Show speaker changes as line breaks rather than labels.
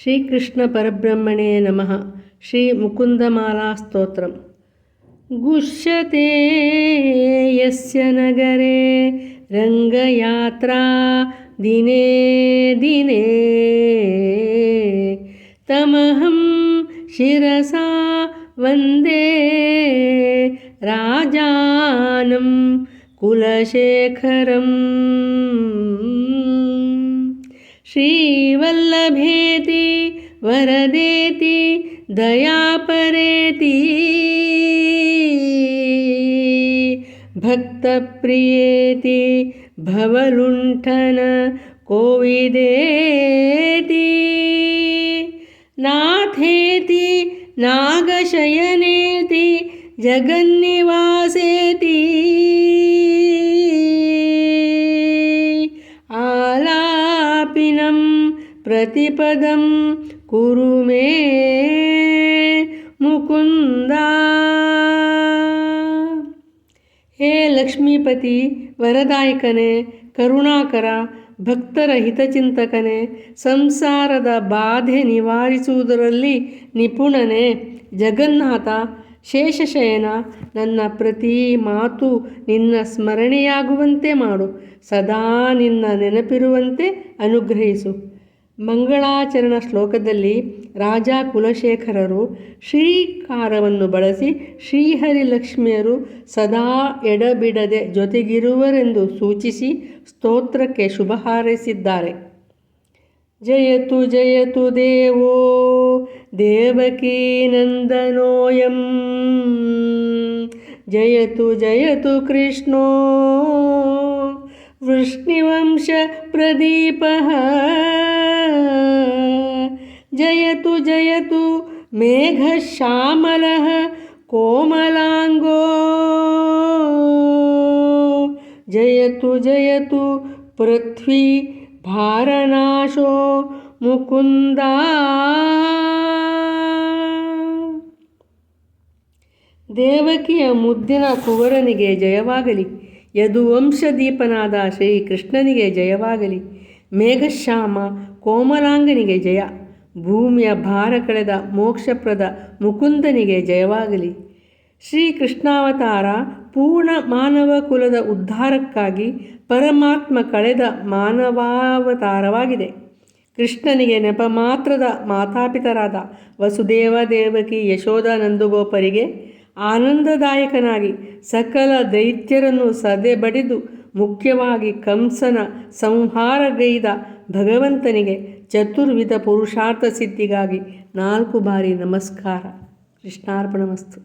శ్రీకృష్ణ పరబ్రహ్మణే నమ శ్రీ ముకుందమాలా స్తోత్రం గుష్యతే యస్య నగరే రంగయాత్రా దినే దినే తమహం శిరసా వందే రాజానం కులశేఖరం श्रीवल्लभेति वरदेति दयापरेति भक्तप्रियेति भवलुण्ठन कोविदेति। नाथेति नागशयनेति जगन्निवासेति। आलापिनं प्रतिपदं कुरु मे ಮುಕುಂದ ಹೇ ಲಕ್ಷ್ಮೀಪತಿ ವರದಾಯಕನೇ ಕರುಣಾಕರ ಭಕ್ತರ ಹಿತಚಿಂತಕನೇ ಸಂಸಾರದ ಬಾಧೆ ನಿವಾರಿಸುವುದರಲ್ಲಿ ನಿಪುಣನೇ ಜಗನ್ನಾಥ ಶೇಷಶಯನ, ನನ್ನ ಪ್ರತಿ ಮಾತು ನಿನ್ನ ಸ್ಮರಣೆಯಾಗುವಂತೆ ಮಾಡು. ಸದಾ ನಿನ್ನ ನೆನಪಿರುವಂತೆ ಅನುಗ್ರಹಿಸು. ಮಂಗಳಾಚರಣ ಶ್ಲೋಕದಲ್ಲಿ ರಾಜ ಕುಲಶೇಖರರು ಶ್ರೀಕಾರವನ್ನು ಬಳಸಿ ಶ್ರೀಹರಿಲಕ್ಷ್ಮಿಯರು ಸದಾ ಎಡಬಿಡದೆ ಜೊತೆಗಿರುವರೆಂದು ಸೂಚಿಸಿ ಸ್ತೋತ್ರಕ್ಕೆ ಶುಭ ಹಾರೈಸಿದ್ದಾರೆ. ಜಯತು ಜಯತು ದೇವೋ, ದೇವಕೀ जयतु जयतु कृष्णो। वृष्णिवंशप्रदीपः जयतु जयतु मेघश्यामलः कोमलाङ्गो। जयतु जयतु पृथ्वी भारनाशो मुकुन्दा। ದೇವಕಿಯ ಮುದ್ದಿನ ಕುವರನಿಗೆ ಜಯವಾಗಲಿ ಯದುವಂಶದೀಪನಾದ ಶ್ರೀಕೃಷ್ಣನಿಗೆ ಜಯವಾಗಲಿ, ಮೇಘಶ್ಯಾಮ ಕೋಮಲಾಂಗನಿಗೆ ಜಯ, ಭೂಮಿಯ ಭಾರ ಕಳೆದ ಮೋಕ್ಷಪ್ರದ ಮುಕುಂದನಿಗೆ ಜಯವಾಗಲಿ. ಶ್ರೀಕೃಷ್ಣಾವತಾರ ಪೂರ್ಣ ಮಾನವ ಕುಲದ ಉದ್ಧಾರಕ್ಕಾಗಿ ಪರಮಾತ್ಮ ಕಳೆದ ಮಾನವಾವತಾರವಾಗಿದೆ. ಕೃಷ್ಣನಿಗೆ ನೆಪ ಮಾತ್ರದ ಮಾತಾಪಿತರಾದ ವಸುದೇವ ದೇವಕಿ ಯಶೋಧ ನಂದುಗೋಪರಿಗೆ ಆನಂದದಾಯಕನಾಗಿ ಸಕಲ ದೈತ್ಯರನ್ನು ಸದೆ ಬಡಿದು ಮುಖ್ಯವಾಗಿ ಕಂಸನ ಸಂಹಾರಗೈದ ಭಗವಂತನಿಗೆ ಚತುರ್ವಿಧ ಪುರುಷಾರ್ಥ ಸಿದ್ಧಿಗಾಗಿ ನಾಲ್ಕು ಬಾರಿ ನಮಸ್ಕಾರ. ಕೃಷ್ಣಾರ್ಪಣಮಸ್ತು